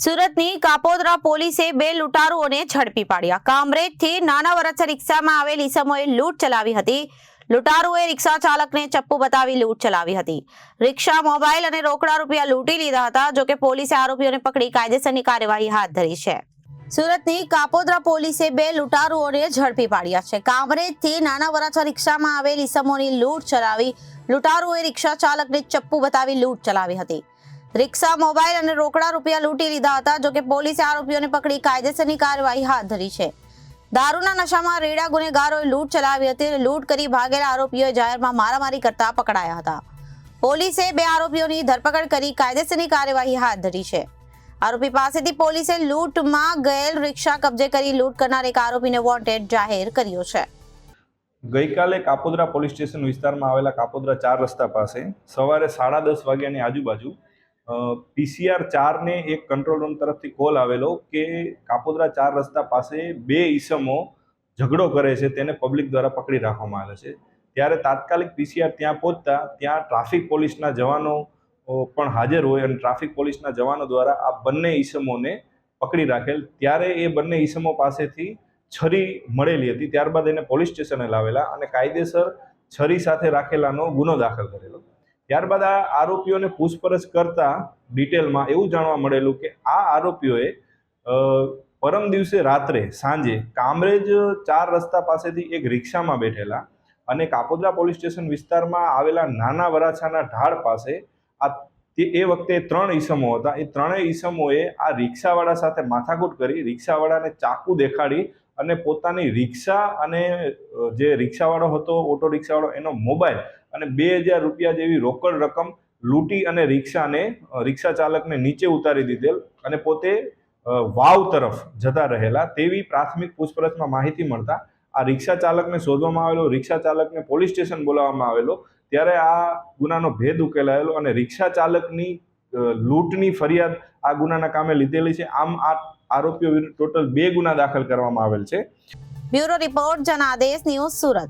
સુરતની કાપોદરા પોલીસે બે લૂંટારુઓને ઝડપી પાડ્યા. કામરેજથી નાના વરસ રિક્ષામાં આવેલ ઈસમોએ લૂંટ ચલાવી હતી. લૂંટારૂએ રિક્ષા ચાલકને ચપ્પુ બતાવી લૂંટ ચલાવી હતી. રિક્ષા, મોબાઈલ અને રોકડા રૂપિયા લૂંટી લીધા હતા જોકે પોલીસે આરોપીઓને પકડી કાયદેસરની કાર્યવાહી હાથ ધરી છે. સુરતની કાપોદરા પોલીસે બે લૂંટારુઓને ઝડપી પાડ્યા છે. કામરેજથી નાના વરાછા રિક્ષામાં આવેલ ઈસમોની લૂંટ ચલાવી લૂંટારુઓએ રિક્ષા ચાલકને ચપ્પુ બતાવી લૂંટ ચલાવી હતી. રિક્ષા, મોબાઈલ અને રોકડા રૂપિયા લૂંટી લીધા હતા, જોકે પોલીસે આરોપીઓને પકડી કાયદેસરની કાર્યવાહી હાથ ધરી છે. દારૂના નશામાં રેડા ગુનેગારોએ લૂંટ ચલાવી હતી અને લૂંટ કરી ભાગેલા આરોપીઓએ જાહેરમાં મારામારી કરતા પકડાયા હતા. પોલીસે બે આરોપીઓની ધરપકડ કરી કાયદેસરની કાર્યવાહી હાથ ધરી છે. આરોપી પાસેથી પોલીસે લૂંટમાં ગયેલ રિક્ષા કબજે કરી લૂંટ કરનાર એક આરોપીને વોન્ટેડ જાહેર કર્યો છે. ગઈકાલે કાપોદરા પોલીસ સ્ટેશન વિસ્તારમાં આવેલા કાપોદરા ચાર રસ્તા પાસે સવારે સાડા દસ વાગ્યાની આજુબાજુ પીસીઆર ચારને એક કંટ્રોલ રૂમ તરફથી કોલ આવેલો કે કાપોદરા ચાર રસ્તા પાસે બે ઈસમો ઝઘડો કરે છે, તેને પબ્લિક દ્વારા પકડી રાખવામાં આવે છે. ત્યારે તાત્કાલિક પીસીઆર ત્યાં પહોંચતા, ત્યાં ટ્રાફિક પોલીસના જવાનો પણ હાજર હોય અને ટ્રાફિક પોલીસના જવાનો દ્વારા આ બંને ઈસમોને પકડી રાખેલ. ત્યારે એ બંને ઈસમો પાસેથી છરી મળેલી હતી. ત્યારબાદ એને પોલીસ સ્ટેશને લાવેલા અને કાયદેસર છરી સાથે રાખેલાનો ગુનો દાખલ કરેલો. ત્યારબાદ આ આરોપીઓને પૂછપરછ કરતા ડિટેલમાં એવું જાણવા મળેલું કે આ આરોપીઓએ પરમ દિવસે રાત્રે સાંજે કામરેજ ચાર રસ્તા પાસેથી એક રિક્ષામાં બેઠેલા અને કાપોદ્રા પોલીસ સ્ટેશન વિસ્તારમાં આવેલા નાના વરાછાના ઢાળ પાસે આ તે, એ વખતે ત્રણ ઈસમો હતા. એ ત્રણેય ઈસમોએ આ રિક્ષાવાળા સાથે માથાકૂટ કરી રિક્ષાવાળાને ચાકુ દેખાડી અને પોતાની રિક્ષા અને જે રિક્ષાવાળો હતો, ઓટો રિક્ષાવાળો, એનો મોબાઈલ અને બે હજાર રૂપિયા જેવી રોકડ રકમ લૂંટી અને રિક્ષાને રિક્ષા ચાલકને નીચે ઉતારી દીધેલ અને પોતે વાવ તરફ જતા રહેલા તેવી પ્રાથમિક પૂછપરછમાં માહિતી મળતા આ રિક્ષા ચાલકને શોધવામાં આવેલો, રિક્ષા ચાલકને પોલીસ સ્ટેશન બોલાવવામાં આવેલો, ત્યારે આ ગુનાનો ભેદ ઉકેલાયેલો અને રિક્ષા ચાલકની લૂંટની ફરિયાદ આ ગુનાના કામે લીધેલી છે. આમ આ આરોપીઓ વિરુદ્ધ ટોટલ બે ગુના દાખલ કરવામાં આવેલ છે. Bureau report, Janadesh, news Surat.